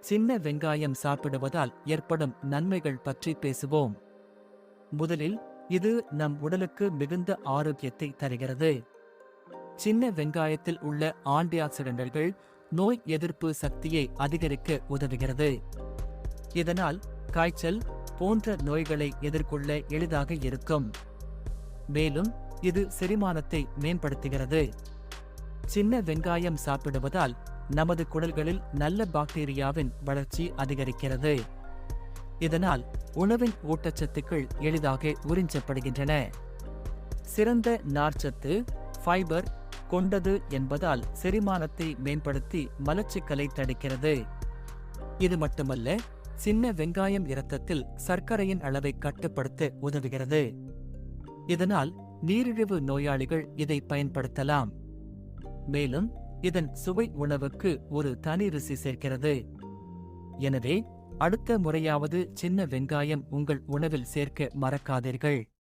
சின்ன வெங்காயம் சாப்பிடுவதால் ஏற்படும் நன்மைகள் பற்றி பேசுவோம். முதலில் இது நம் உடலுக்கு மிகுந்த ஆரோக்கியத்தை தருகிறது. சின்ன வெங்காயத்தில் உள்ள ஆன்டிஆக்சிடென்ட்கள் நோய் எதிர்ப்பு சக்தியை அதிகரிக்க உதவுகிறது. இதனால் காய்ச்சல் போன்ற நோய்களை எதிர்கொள்ள எளிதாக இருக்கும். மேலும் இது செரிமானத்தை மேம்படுத்துகிறது. சின்ன வெங்காயம் சாப்பிடுவதால் நமது குடல்களில் நல்ல பாக்டீரியாவின் வளர்ச்சி அதிகரிக்கிறது. இதனால் உணவின் ஊட்டச்சத்துக்கள் எளிதாக உறிஞ்சப்படுகின்றன. சிறந்த நார்ச்சத்து ஃபைபர் கொண்டது என்பதால் செரிமானத்தை மேம்படுத்தி மலச்சிக்கலை தடுக்கிறது. இது மட்டுமல்ல சின்ன வெங்காயம் இரத்தத்தில் சர்க்கரையின் அளவை கட்டுப்படுத்த உதவுகிறது. இதனால் நீரிழிவு நோயாளிகள் இதை பயன்படுத்தலாம். மேலும் இதன் சுவை உணவுக்கு ஒரு தனி ருசி சேர்க்கிறது. எனவே அடுத்த முறையாவது சின்ன வெங்காயம் உங்கள் உணவில் சேர்க்க மறக்காதீர்கள்.